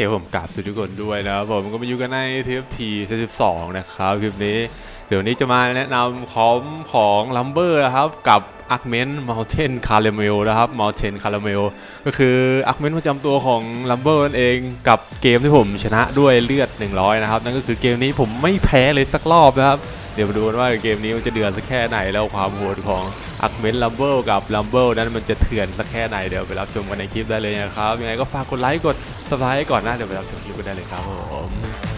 เคผมกราบสวัสดีทุกคนด้วยนะครับผมก็มาอยู่กันใน TFT 72นะครับคลิปนี้เดี๋ยวนี้จะมาแนะนำของของลัมเบอร์นะครับกับอาร์ m เมนมัลเทนคาราเมลนะครับมัลเทนคาราเมลก็คืออาร์ m เมนประจำตัวของลัมเบอร์นั่นเองกับเกมที่ผมชนะด้วยเลือด 100 นะครับ นั่นก็คือเกมนี้ผมไม่แพ้เลยสักรอบนะครับ เดี๋ยวมาดูกันว่าเกมนี้มันจะเดือดสักแค่ไหนแล้วความโหดของ อัคเมนต์ลัมเบิลกับลัมเบิลนั้นมันจะเถื่อนสักแค่ไหนเดี๋ยวไปรับชมกันในคลิปได้เลยนะครับยังไงก็ฝากกดไลค์กดสไลด์ก่อนนะเดี๋ยวไปรับชมคลิปกันได้เลยครับผม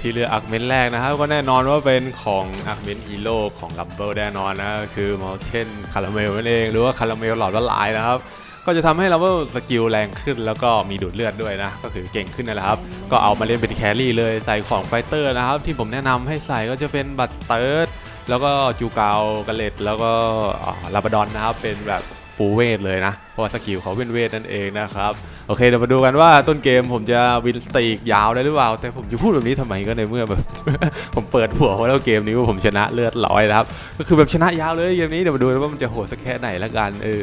ที่เลือกอาร์เมนแรกนะครับ ก็แน่นอนว่าเป็นของอาร์เมนฮีโร่ของลัมเบิลแน่นอนนะคือมอลเทนคาราเมลนั่นเองหรือว่าคาราเมลหลอดละลายนะครับก็จะทำให้ลัมเบิลสกิลแรงขึ้นแล้วก็มีดูดเลือดด้วยนะ ก็คือเก่งขึ้นนั่นแหละครับ ก็เอามาเล่นเป็นแครี่เลยใส่ของไฟเตอร์นะครับ ที่ผมแนะนำให้ใส่ก็จะเป็นบัตเติร์ดแล้วก็จูเกาวกาเลตแล้วก็ลาบดอนนะครับ เป็นแบบ ฟูลเวทเลยนะ เพราะว่าสกิลเขาเป็นเวทนั่นเองนะครับ โอเคเดี๋ยวมาดูกันว่าต้นเกมผมจะวินสตีกยาวได้หรือเปล่า แต่ผมจะพูดแบบนี้ทำไมก็ในเมื่อแบบ ผมเปิดหัวว่าแล้วเกมนี้ว่าผมชนะเลือดร้อยนะครับ ก็คือแบบชนะยาวเลยเกมนี้เดี๋ยวมาดูว่ามันจะโหดสักแค่ไหนละกันเออ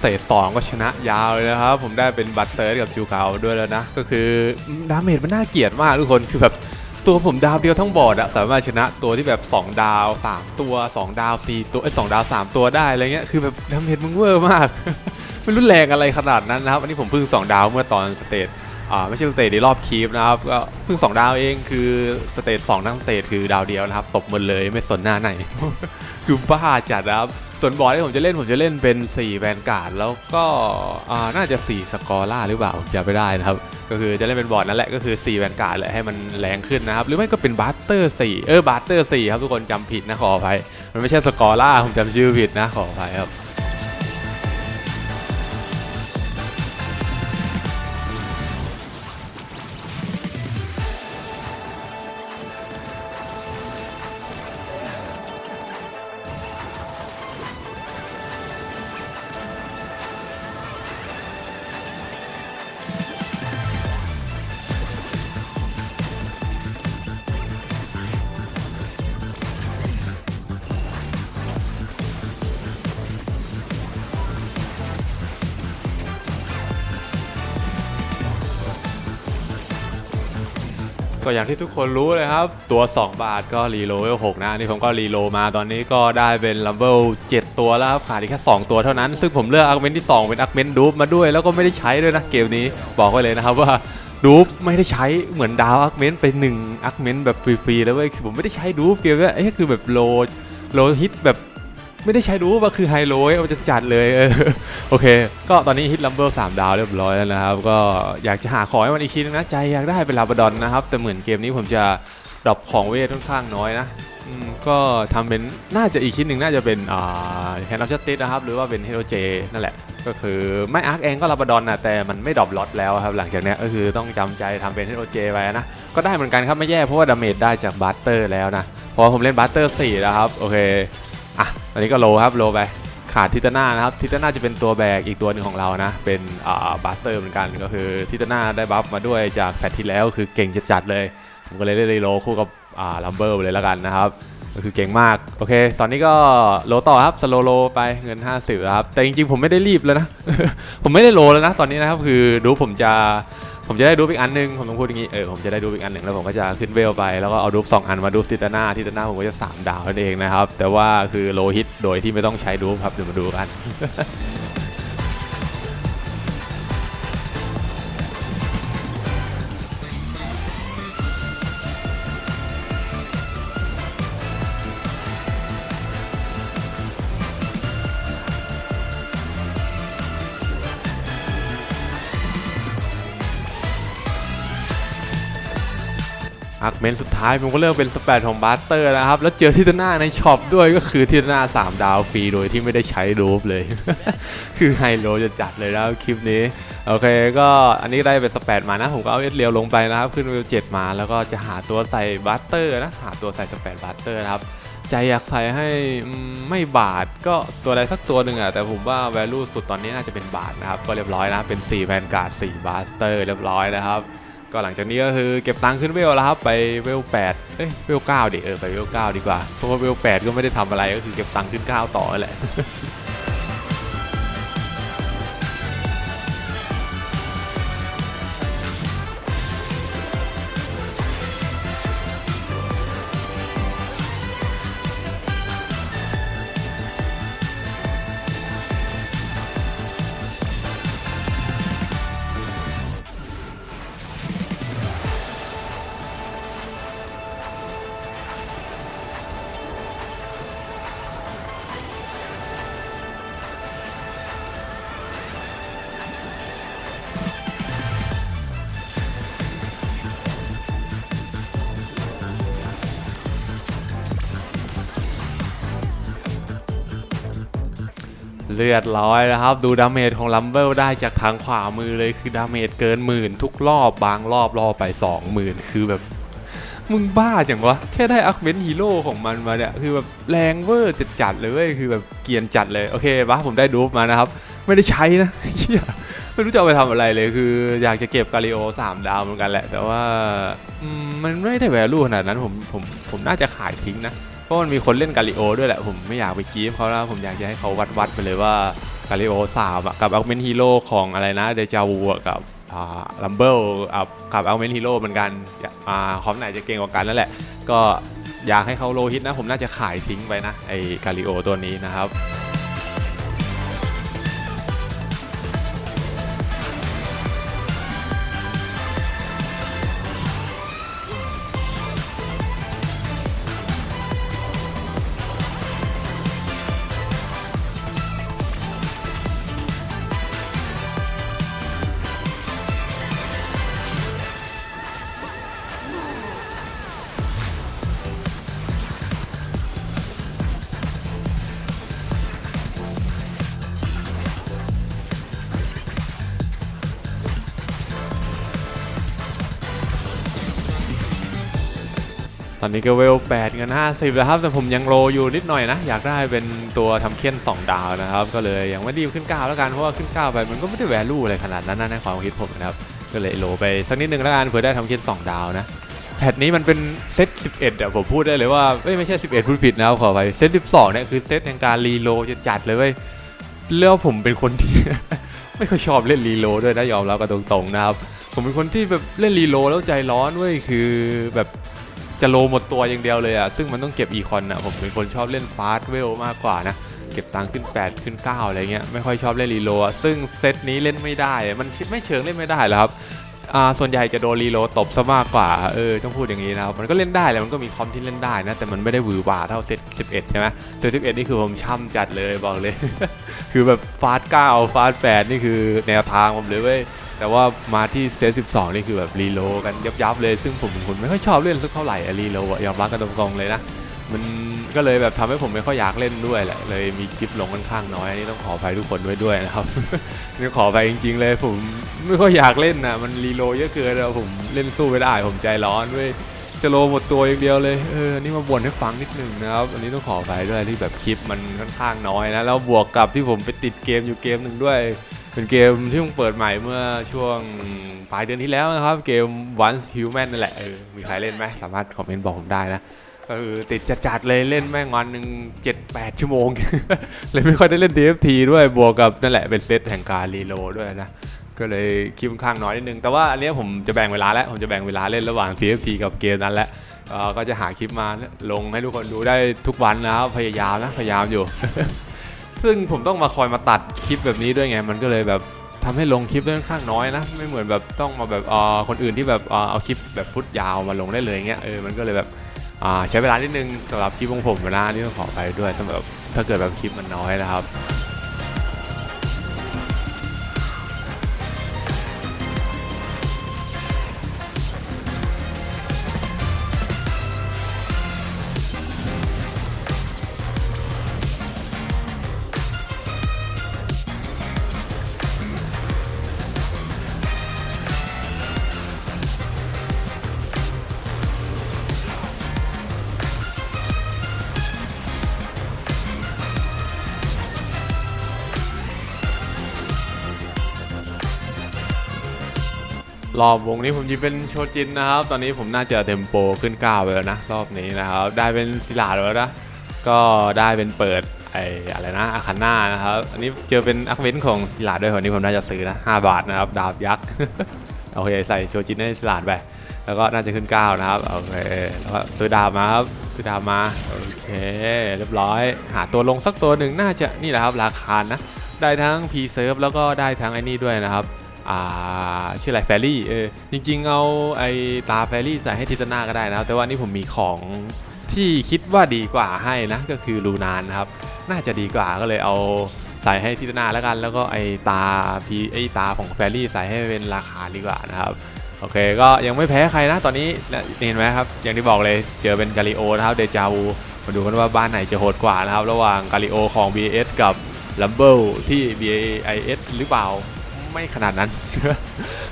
เตจสองก็ชนะยาวเลยนะครับ ผมได้เป็นบัตเตอร์กับจูเกาด้วยแล้วนะ ก็คือดาเมจมันน่าเกลียดมากทุกคนคือแบบตัวผมดาวเดียวทั้งบอร์ดอะสามารถชนะตัวที่แบบ 2 ดาว 3 ตัว 2 ดาว 4 ตัวไอ้สดาว 3 ตัวได้อะไรเงี้ยคือแบบดาเมจมึงเวอร์มาก ไม่รุนแรงอะไรขนาดนั้นนะครับอันนี้ผมเพิ่ง 2 ดาวเมื่อตอนสเตจอ่าไม่ใช่สเตจในรอบคีฟนะครับก็เพิ่ง 2 ดาวเองคือสเตจ2ทั้งสเตจคือดาวเดียวนะครับตบหมดเลยไม่สนหน้าไหน คือบ้าจัดนะครับ ส่วนบอร์ดที่ผมจะเล่นผมจะเล่นเป็น 4 แวนการ์ดแล้วก็น่าจะ 4 สกอร่าหรือเปล่าจะไม่ได้นะครับ ก็คือจะเล่นเป็นบอร์ดนั่นแหละก็คือ 4 แวนการ์ดแหละให้มันแรงขึ้นนะครับ หรือไม่ก็เป็นบัตเตอร์4เออบัตเตอร์4ครับทุกคนจำผิดนะขออภัยมันไม่ใช่สกอร่าผมจำชื่อผิดนะขออภัยครับ ก็อย่างที่ทุกคนรู้เลยครับ ตัว 2 บาทก็รีโลเวล6นะนี่ผมก็รีโลมาตอนนี้ก็ได้เป็นลัมเบิล7ตัวแล้วครับขาดอีกแค่2ตัวเท่านั้น ซึ่งผมเลือกอาร์เมนที่ 2 เป็นอาร์เมนดูฟมาด้วย แล้วก็ไม่ได้ใช้ด้วยนะเกมนี้บอกไว้เลยนะครับว่าดูฟไม่ได้ใช้เหมือนดาวอาร์เมนไป1อาร์เมนแบบฟรีๆแล้วเว้ยคือผมไม่ได้ใช้ดูฟเกมนี้เอ้คือแบบโลโลฮิตแบบ ไม่ได้ใช้ดูฟว่าคือไฮโลเอาจะจัดเลยเออโอเค ก็ตอนนี้ฮิตลัมเบอร์สามดาวเรียบร้อยแล้วนะครับ ก็อยากจะหาของให้มันอีกทีนึงนะ ใจอยากได้เป็นลาบดอนนะครับ แต่เหมือนเกมนี้ผมจะดรอปของเวทค่อนข้างน้อยนะก็ทำเป็นน่าจะอีกชิ้นหนึ่งน่าจะเป็นแฮนด์ออฟจัสติสนะครับ หรือว่าเป็นเฮโรเจนั่นแหละ ก็คือไม่อาร์คเองก็ลาบดอนนะแต่มันไม่ดรอปล็อตแล้วครับ หลังจากนี้ก็คือต้องจำใจทำเป็นเฮโรเจไว้นะ ก็ได้เหมือนกันครับไม่แย่เพราะว่าดาเมจได้จากบัตเตอร์แล้วนะเพราะผมเล่นบัตเตอร์4แล้วครับโอเค ตอนนี้ก็โลครับโลไปขาดทิตาน่านะครับทิตาน่าจะเป็นตัวแบกอีกตัวหนึ่งของเรานะ เป็นอ่าบัสเตอร์เหมือนกันก็คือทิตาน่าได้บัฟมาด้วยจากแพทที่แล้วคือเก่งจัดๆเลยผมก็เลยได้โลคู่กับอ่าลัมเบอร์ไปเลยแล้วกันนะครับก็คือเก่งมาก โอเค ตอนนี้ก็โลต่อครับ สโลโลไปเงิน 50 ครับ แต่จริงๆ ผมไม่ได้รีบแล้วนะ ผมไม่ได้โลแล้วนะ ตอนนี้นะครับ คือดูผมจะ ผมจะได้ดูอีกอันหนึงผมต้องพูดอย่างนี้เออผมจะได้ดูอีกอันหนึ่งแล้วผมก็จะขึ้นเวลไปแล้วก็เอาดูสองอันมาดูปทิตานาทิตานาผมก็จะสามดาวนั่นเองนะครับแต่ว่าคือโลฮิตโดยที่ไม่ต้องใช้ดูครับเดี๋ยวมาดูกัน เมนสุดท้ายผมก็เลือกเป็นสเปดของบาสเตอร์นะครับ แล้วเจอทิตนาในช็อปด้วยก็คือทิตาน่า3 ดาวฟรีโดยที่ไม่ได้ใช้รูปเลย คือไฮโลจะจัดเลยนะคลิปนี้ โอเคก็อันนี้ได้เป็นสเปดมานะ ผมก็เอาเอสเรียวลงไปนะครับ ขึ้นเวลเจ็ดมาแล้วก็จะหาตัวใส่บัตเตอร์นะ หาตัวใส่สเปดบัตเตอร์นะครับใจอยากใส่ให้ไม่บาทก็ตัวใดสักตัวหนึ่งอะแต่ผมว่า value สุดตอนนี้น่าจะเป็นบาทนะครับ ก็เรียบร้อยนะ เป็น4แวนการ์ด4บัสเตอร์เรียบร้อยนะครับ ก็หลังจากนี้ก็คือเก็บตังค์ขึ้นเวลแล้วครับไปเวลแปดเอ้ยเวลเก้าดิเออไปเวลเก้าดีกว่าเพราะว่าเวลแปดก็ไม่ได้ทำอะไรก็คือเก็บตังค์ขึ้น9ต่อนั่นแหละ เลือดร้อยนะครับ ดูดาเมจของลัมเบิลได้จากทางขวามือเลยคือดาเมจเกินหมื่นทุกรอบบางรอบรอบไป 20,000 คือแบบ มึงบ้าจังวะ แค่ได้อักเมนฮีโร่ของมันมาเนี่ย คือแบบแรงเวอร์จัดจัดๆเลย คือแบบเกียนจัดเลย โอเคปะผมได้ดูปมานะครับ ไม่ได้ใช้นะไม่รู้จะเอาไปทำอะไรเลยคืออยากจะเก็บกาลิโอ3 ดาวเหมือนกันแหละ แต่ว่ามันไม่ได้แวลูขนาดนั้นผมผมผมน่าจะขายทิ้งนะ ราะมันมีคนเล่นกาลิโอด้วยแหละผมไม่อยากไปกีฟเขาแล้วผมอยากจะให้เขาวัดวัดๆไปเลยว่ากาลิโอสามกับอัลเมนฮีโร่ของอะไรนะเดจาวูกับลัมเบิลกับอัลเมนฮีโร่เหมือนกันอ่าคอมไหนจะเก่งกว่ากันนั่นแหละ ก็อยากให้เขาโลฮิตนะ ผมน่าจะขายทิ้งไปนะไอ้กาลิโอตัวนี้นะครับ ตอนนี้ก็เวล8เงิน50 แล้วครับ แต่ผมยังโลอยู่นิดหน่อยนะ อยากได้เป็นตัวทำเค้น2 ดาวนะครับ ก็เลยยังไม่ดีขึ้น 9 แล้วกัน เพราะว่าขึ้น 9 ไปมันก็ไม่ได้แวลูอะไรขนาดนั้นนะในความคิดผมนะครับ ก็เลยโลไปสักนิดนึงแล้วกันเผื่อได้ทำเค้น2 ดาวนะแพทนี้มันเป็นเซต 11อะผมพูดได้เลยว่าไม่ใช่ 11 พูดผิดนะครับขอไปเซต 12เนี่ยคือเซตแห่งการรีโลจะจัดเลยเว้ยแล้วผมเป็นคนที่ ไม่ค่อยชอบเล่นรีโลด้วยนะยอมรับกันตรงๆนะครับผมเป็นคนที่แบบเล่นรีโลแล้วใจร้อนเว้ยคือแบบ จะโลหมดตัวอย่างเดียวเลยอะซึ่งมันต้องเก็บอีคอนอะผมเป็นคนชอบเล่นฟาสเวลมากกว่านะ เก็บตังค์ขึ้น 8 ขึ้น 9 อะไรเงี้ยไม่ค่อยชอบเล่นรีโลอะซึ่งเซตนี้เล่นไม่ได้มันไม่เชิงเล่นไม่ได้หรอครับอ่าส่วนใหญ่จะโดนรีโลตบซะมากกว่าเออต้องพูดอย่างนี้นะครับมันก็เล่นได้แหละมันก็มีคอมที่เล่นได้นะ แต่มันไม่ได้หวือหวาเท่าเซต11 ใช่ไหมเซต11 นี่คือผมช่ำจัดเลยบอกเลย คือแบบฟาส9ฟาส8นี่คือแนวทางผมเลยเว้ย แต่ว่ามาที่เซต12 นี่คือแบบรีโลกันยับๆเลย ซึ่งผมเป็นคนไม่ค่อยชอบเล่นสักเท่าไหร่อะรีโลอะยอมรับกันตรงๆเลยนะ มันก็เลยแบบทำให้ผมไม่ค่อยอยากเล่นด้วยแหละ เลยมีคลิปลงค่อนข้างน้อยอันนี้ต้องขออภัยทุกคนด้วยด้วยนะครับนี่ขออภัยจริง ๆ เลยผมไม่ค่อยอยากเล่นนะมันรีโลเยอะเกินแล้วผมเล่นสู้ไม่ได้ผมใจร้อนเว้ยจะโลหมดตัวอย่างเดียวเลย เอออันนี่มาบ่นให้ฟังนิดหนึ่งนะครับ อันนี้ต้องขออภัยด้วยที่แบบคลิปมันค่อนข้างน้อยนะ แล้วบวกกับที่ผมไปติดเกมอยู่เกมหนึ่งด้วย เป็นเกมที่เพิ่งเปิดใหม่เมื่อช่วงปลายเดือนที่แล้วนะครับ เกม Once Human นั่นแหละเออมีใครเล่นไหมสามารถคอมเมนต์บอกผมได้นะก็คือติดจัดๆเลยเล่นแม่งวันหนึ่ง7-8ชั่วโมง เลยไม่ค่อยได้เล่น TFT ด้วยบวกกับนั่นแหละเป็นเซตแห่งการรีโลดด้วยนะก็เลยคลิปค่อนข้างน้อยนิดนึง แต่ว่าอันนี้ผมจะแบ่งเวลาแล้ว ผมจะแบ่งเวลาเล่นระหว่าง TFT กับเกมนั้นแหล้วเอ่อก็จะหาคลิปมาลงให้ทุกคนดูได้ทุกวันนะครับพยายามนะพยายามอยู่ ซึ่งผมต้องมาคอยมาตัดคลิปแบบนี้ด้วยไง มันก็เลยแบบทำให้ลงคลิปค่อนข้างน้อยนะ ไม่เหมือนแบบต้องมาแบบอ่อคนอื่นที่แบบเอ่อเอาคลิปแบบฟุตยาวมาลงได้เลยเงี้ยเออมันก็เลยแบบอ่าใช้เวลานิดนึงสำหรับคลิปของผมนะนี่ต้องขอไปด้วยสำหรับถ้าเกิดแบบคลิปมันน้อยนะครับ รอบวงนี้ผมยิงเป็นโชจินนะครับ ตอนนี้ผมน่าจะเทมโปขึ้น9ไปแล้วนะ รอบนี้นะครับ ได้เป็นศิลาแล้วนะ ก็ได้เป็นเปิดไอ้อะไรนะอาคาน่านะครับ อันนี้เจอเป็นอัคเวนของศิลาด้วยคนนี้ผมน่าจะซื้อนะ5บาทนะครับ ดาบยักษ์ โอเค ใส่โชจินให้ศิลาไป แล้วก็น่าจะขึ้น9นะครับ โอเค แล้วก็ซื้อดาบมาครับ ซื้อดาบมา โอเค เรียบร้อย หาตัวลงสักตัวหนึ่งน่าจะนี่แหละครับ ราคานะ ได้ทั้ง P Serve แล้วก็ได้ทั้งไอ้นี่ด้วยนะครับ ชื่ออะไรแฟรี่เออจริง ๆ เอาไอ้ตาแฟรี่ใส่ให้ทิตนาก็ได้นะแต่ว่านี่ผมมีของที่คิดว่าดีกว่าให้นะก็คือลูนานนะครับ น่าจะดีกว่าก็เลยเอาใส่ให้ทิตนาแล้วกัน แล้วก็ไอ้ตาพีไอ้ตาของแฟรี่ใส่ให้เป็นราคาดีกว่านะครับโอเคก็ยังไม่แพ้ใครนะตอนนี้เห็นไหมครับอย่างที่บอกเลยเจอเป็นกาลิโอนะครับเดจาวูมาดูกันว่าบ้านไหนจะโหดกว่านะครับ ระหว่างกาลิโอของ BS กับลัมเบิลที่ BAIS หรือเปล่า ไม่ขนาดนั้น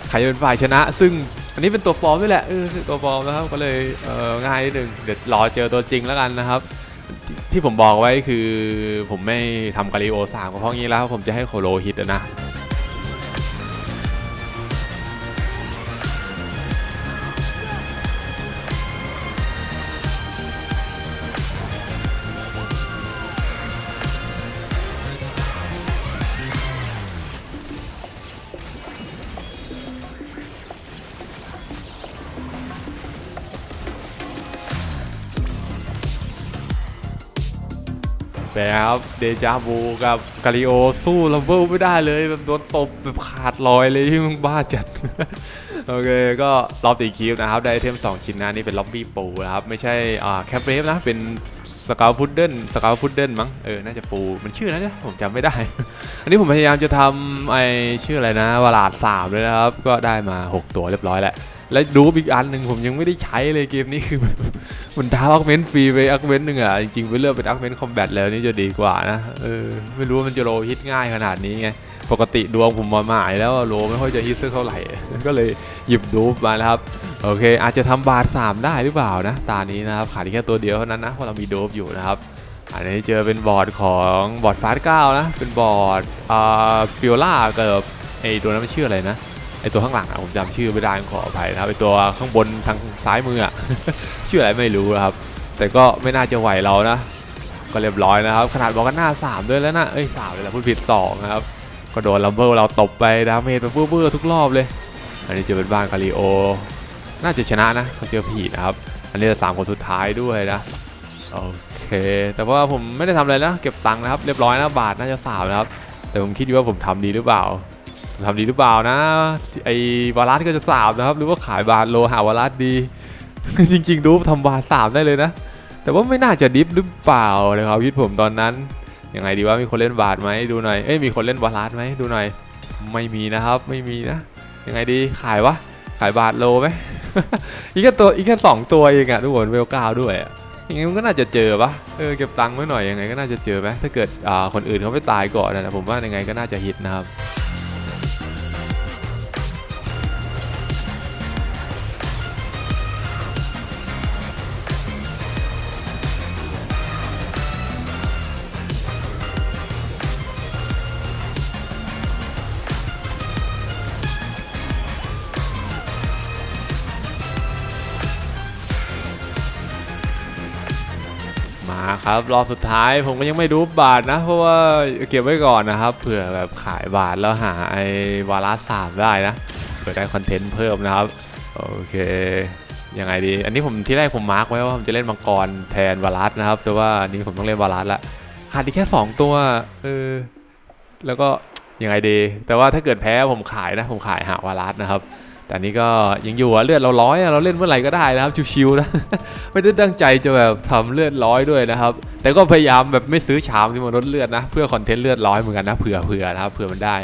ใครจะเป็นฝ่ายชนะ ซึ่งอันนี้เป็นตัวปลอมด้วยแหละเออตัวปลอมนะครับก็เลยเออง่ายนิดนึงเดี๋ยวรอเจอตัวจริงแล้วกันนะครับ ที่ผมบอกไว้คือผมไม่ทำกาลิโอสามก็เพราะงี้แล้วผมจะให้โคโลฮิตนะ แบบครับเดจาบูกับกาลิโอสู้ลัมเบิลไม่ได้เลยแบบโดนตบแบบขาดลอยเลยที่มึงบ้าจัด โอเคก็รอบตีคิวนะครับ ได้ไอเทม 2 ชิ้นนะนี่เป็นล็อบบี้ปูนะครับ ไม่ใช่อ่าแคปเรฟนะเป็นสกาวพุดเดิลสกาวพุดเดิลมั้งเออ น่าจะปู มันชื่อนะเนี่ยผมจำไม่ได้ อันนี้ผมพยายามจะทำไอชื่ออะไรนะวลาดสามเลยนะครับ ก็ได้มา 6 ตัวเรียบร้อยแล้ว แล้วดูอีกอันหนึ่งผมยังไม่ได้ใช้เลยเกมนี้คือมันมันดาวอักเมนฟรีไปอักเมนหนึ่งอะ จริงๆไปเลือกเป็นอักเมนคอมแบทแล้วนี่จะดีกว่านะเออไม่รู้ว่ามันจะโลฮิตง่ายขนาดนี้ไง ปกติดวงผมมาหมายแล้วโลไม่ค่อยจะฮิตสักเท่าไหร่ ก็เลยหยิบดูปมาแล้วครับ โอเค อาจจะทำบาท3ได้หรือเปล่านะ ตานี้นะครับขาดแค่ตัวเดียวเท่านั้นนะเพราะเรามีโดบอยู่นะครับอันนี้เจอเป็นบอร์ดของบอร์ดฟาสเก้านะเป็นบอร์ดอ่าฟิโอล่ากับไอตัวนั้นมันชื่ออะไรนะ ไอตัวข้างหลังอะผมจำชื่อไม่ได้ขออภัยนะครับไอตัวข้างบนทางซ้ายมืออะชื่ออะไรไม่รู้นะครับ แต่ก็ไม่น่าจะไหวเรานะ ก็เรียบร้อยนะครับ ขนาดบอกกันหน้า 3 ด้วยแล้วนะเอ้ยสามเลยละพูดผิด2นะครับก็โดนลัมเบิลเราตบไปดาเมจไปเบื่อๆทุกรอบเลย อันนี้จอเป็นบ้านคาริโอ น่าจะชนะนะเขาเจอผีนะครับ อันนี้จะสามคนสุดท้ายด้วยนะโอเค แต่ว่าผมไม่ได้ทำอะไรนะ เก็บตังค์นะครับ เรียบร้อยนะบาทน่าจะสามนะครับ แต่ผมคิดอยู่ว่าผมทำดีหรือเปล่า ทำดีหรือเปล่านะ ไอ้วารัสก็จะสามนะครับ หรือว่าขายบาทโลหาวารัสดี จริง ๆ ดูทำบาทสามได้เลยนะ แต่ว่าไม่น่าจะดิฟหรือเปล่านะครับคิดผมตอนนั้นยังไงดีว่ามีคนเล่นบาทไหมดูหน่อยเอ้ยมีคนเล่นวารัสไหมดูหน่อย ไม่มีนะครับไม่มีนะยังไงดีขายวะขายบาทโลไหมอีกแค่ตัวอีกแค่สองตัวเองอะทุกคนเวลก้าด้วยอะยังไงมันก็น่าจะเจอปะเออเก็บตังค์ไว้หน่อยยังไงก็น่าจะเจอไหมถ้าเกิดอ่าคนอื่นเขาไม่ตายก่อนนะผมว่ายังไงก็น่าจะฮิตนะครับ มาครับรอบสุดท้ายผมก็ยังไม่ดูบาทนะ เพราะว่าเก็บไว้ก่อนนะครับเผื่อแบบขายบาทแล้วหาไอ้วาระสามได้นะเผื่อได้คอนเทนต์เพิ่มนะครับโอเคยังไงดี อันนี้ผมที่แรกผมมาร์กไว้ว่าผมจะเล่นมังกรแทนวารัสนะครับ แต่ว่าอันนี้ผมต้องเล่นวารัสละขาดอีกแค่ 2 ตัวเออแล้วก็ยังไงดี แต่ว่าถ้าเกิดแพ้ผมขายนะผมขายหาวารัสนะครับ แต่นี้ก็ยังอยู่อะเลือดเราร้อยอะเราเล่นเมื่อไหร่ก็ได้นะครับชิวๆนะไม่ได้ตั้งใจจะแบบทำเลือดร้อยด้วยนะครับ แต่ก็พยายามแบบไม่ซื้อชามที่มันลดเลือดนะ เพื่อคอนเทนต์เลือดร้อยเหมือนกันนะเผื่อเผื่อนะครับเผื่อมันได้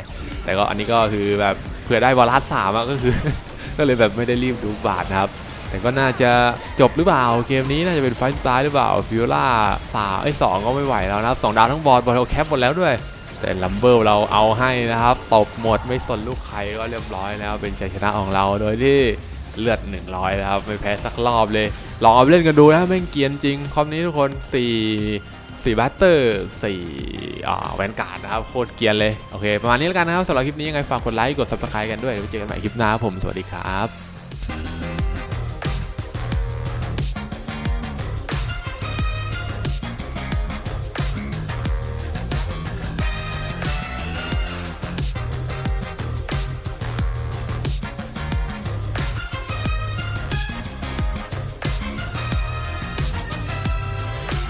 แต่ก็อันนี้ก็คือแบบเผื่อได้วารัสสามก็คือ ก็เลยแบบไม่ได้รีบดูบาทนะครับ แต่ก็น่าจะจบหรือเปล่าเกมนี้น่าจะเป็นไฟต์สไตล์หรือเปล่าฟิโอล่าสามไอ้สองก็ไม่ไหวแล้วนะครับสองดาวทั้งบอลบอลเราแคปหมดแล้วด้วย แต่ลัมเบิลเราเอาให้นะครับตบหมดไม่สนลูกใครก็เรียบร้อยแล้วเป็นชัยชนะของเราโดยที่เลือด 100 นะครับ ไม่แพ้สักรอบเลย ลองเอาไปเล่นกันดูนะแม่งเกียนจริง คอมนี้ทุกคน 4 4บัตเตอร์4อ่าแวนการ์ดนะครับ โคตรเกียนเลย โอเค ประมาณนี้แล้วกันนะครับสำหรับคลิปนี้ยังไงฝากกดไลค์ กด subscribe กันด้วย ไว้เจอกันใหม่คลิปหน้าผม สวัสดีครับ